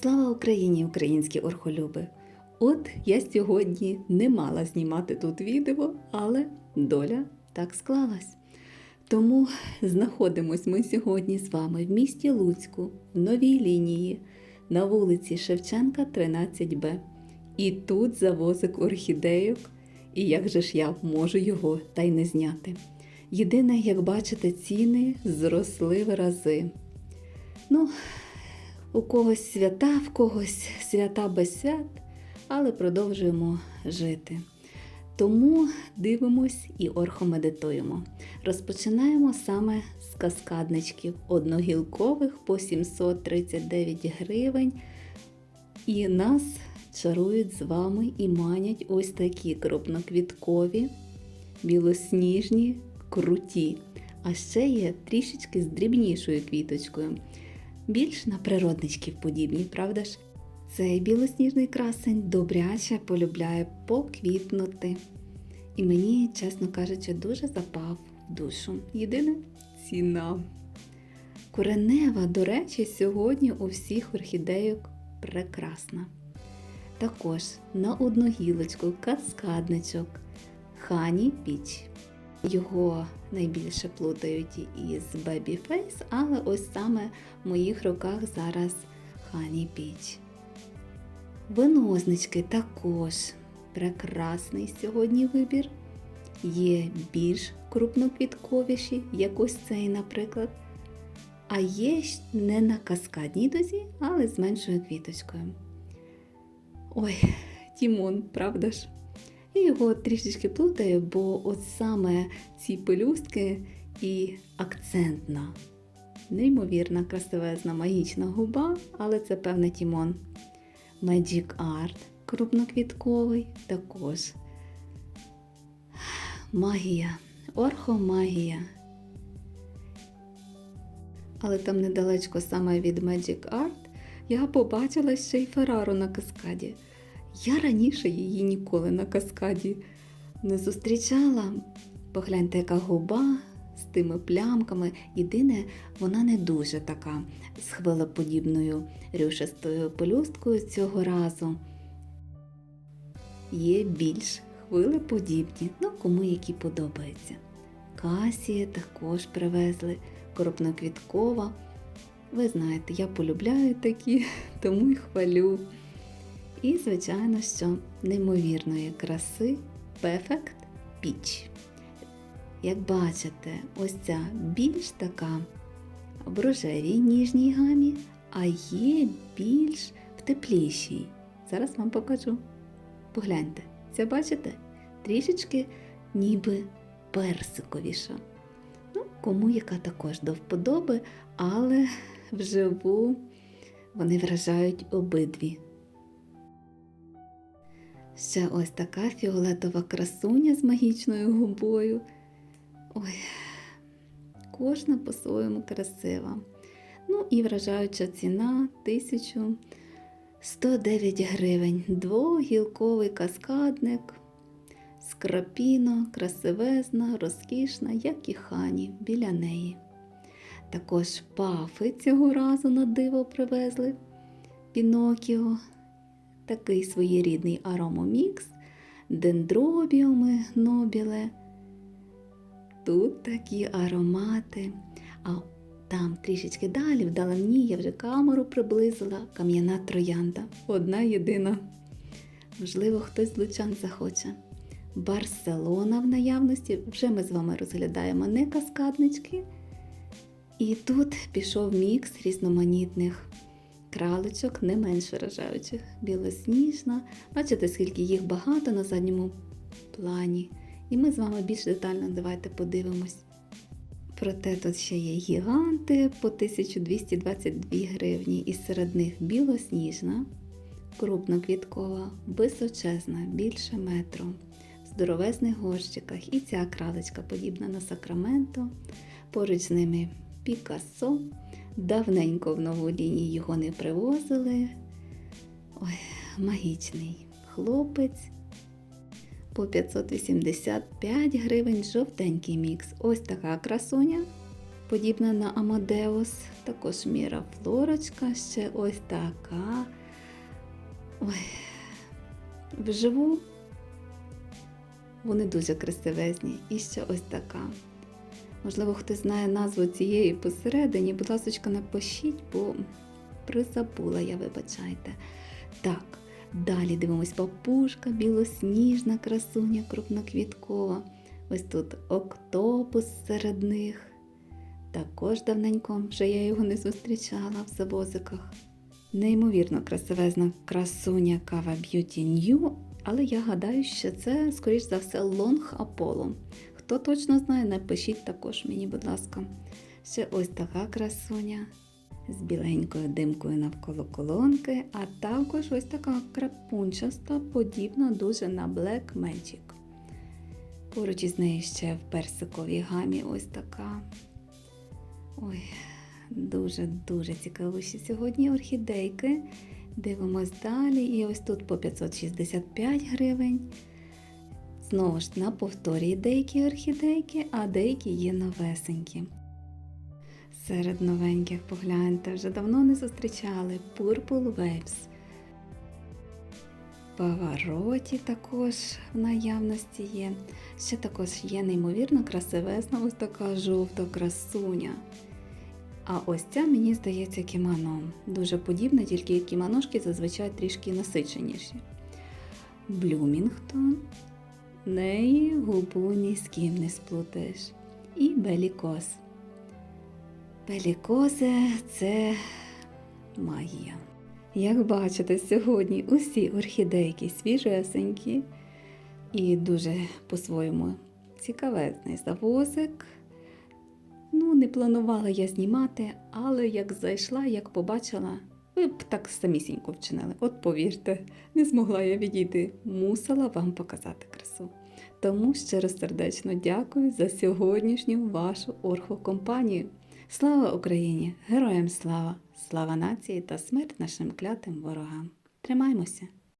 Слава Україні, українські орхолюби! От я сьогодні не мала знімати тут відео, але доля так склалась. Тому знаходимось ми сьогодні з вами в місті Луцьку, в новій лінії, на вулиці Шевченка, 13Б. І тут завозик орхідейок, і як же ж я можу його та й не зняти. Єдине, як бачите, ціни зросли в рази. Ну, у когось свята, в когось свята без свят, але продовжуємо жити. Тому дивимось і орхомедитуємо. Розпочинаємо саме з каскадничків одногілкових по 739 гривень. І нас чарують з вами і манять ось такі крупноквіткові, білосніжні, круті. А ще є трішечки з дрібнішою квіточкою. Більш на природничків подібні, правда ж? Цей білосніжний красень добряче полюбляє поквітнути. І мені, чесно кажучи, дуже запав в душу. Єдине ціна. Коренева, до речі, сьогодні у всіх орхідейок прекрасна. Також на одну гілочку каскадничок Хані Піч. Його найбільше плутають із Baby Face, але ось саме в моїх руках зараз Хані Піч. Винознички також прекрасний сьогодні вибір. Є більш крупноквітковіші, як ось цей, наприклад. А є не на каскадній дозі, але з меншою квіточкою. Ой, Тімон, правда ж? Я його трішечки плутаю, бо от саме ці пелюстки і акцентна, неймовірна, красивезна, магічна губа, але це певне Тімон. Magic Art крупноквітковий також. Магія, орхомагія. Але там недалечко саме від Magic Art я побачила ще й Феррару на каскаді. Я раніше її ніколи на каскаді не зустрічала. Погляньте, яка губа з тими плямками. Єдине, вона не дуже така з хвилеподібною рюшистою пелюсткою цього разу. Є більш хвилеподібні, ну кому які подобаються. Касії також привезли, крупноквіткова. Ви знаєте, я полюбляю такі, тому й хвалю. І, звичайно, що неймовірної краси Perfect Peach. Як бачите, ось ця більш така в рожевій ніжній гамі, а є більш в теплішій. Зараз вам покажу. Погляньте, це бачите? Трішечки ніби персиковіша. Ну, кому яка також до вподоби, але вживу вони вражають обидві. Ще ось така фіолетова красуня з магічною губою. Ой, кожна по-своєму красива. Ну і вражаюча ціна 1109 гривень. Двогілковий каскадник, скрапіно, красивезна, розкішна, як і хані біля неї. Також пафи цього разу на диво привезли. Пінокіо, такий своєрідний аромомікс, дендробіуми нобіле. Тут такі аромати. А там трішечки далі, вдалині, я вже камеру приблизила, кам'яна троянда. Одна єдина. Можливо, хтось з лучан захоче. Барселона в наявності. Вже ми з вами розглядаємо не каскаднички. І тут пішов мікс різноманітних краличок, не менш вражаючих. Білосніжна. Бачите, скільки їх багато на задньому плані. І ми з вами більш детально давайте подивимось. Проте тут ще є гіганти по 1222 гривні, і серед них білосніжна, крупноквіткова, височезна, більше метру, в здоровезних горщиках. І ця кралечка подібна на Сакраменто. Поруч з ними Пікассо. Давненько в нову лінію його не привозили. Ой, магічний хлопець. По 585 гривень жовтенький мікс. Ось така красуня подібна на Амадеус. Також Міра Флорочка, ще ось така. Ой, вживу вони дуже красивезні. І ще ось така. Можливо, хтось знає назву цієї посередині. Будь ласка, напишіть, бо призабула я, вибачайте. Так, далі дивимось папушка, білосніжна красуня, крупноквіткова. Ось тут октопус серед них. Також давненько вже я його не зустрічала в завозиках. Неймовірно красивезна красуня Кава Beauty New, але я гадаю, що це, скоріш за все, Long Apollo. Хто точно знає, напишіть також мені, будь ласка. Ще ось така красуня з біленькою димкою навколо колонки, а також ось така крапунчаста, подібна дуже на Black Magic. Поруч із нею ще в персиковій гамі ось така. Ой, дуже-дуже цікавіші сьогодні орхідейки. Дивимось далі. І ось тут по 565 гривень. Знову ж на повторі деякі орхідейки, а деякі є новесенькі. Серед новеньких погляньте, вже давно не зустрічали Purple Waves. Павароті також в наявності є. Ще також є неймовірно красивезна ось така жовта красуня. А ось ця, мені здається, кімано. Дуже подібна, тільки кіманошки зазвичай трішки насиченіші. Блюмінгтон. Неї губу ні з ким не сплутаєш. І белікоз. Белікозе це магія. Як бачите, сьогодні усі орхідейки свіжесенькі і дуже по-своєму цікавезний завозик. Ну, не планувала я знімати, але як зайшла, як побачила, ви б так самісінько вчинили. От повірте, не змогла я відійти, мусила вам показати красу. Тому щиро сердечно дякую за сьогоднішню вашу орхокомпанію. Слава Україні! Героям слава! Слава нації та смерть нашим клятим ворогам! Тримаймося!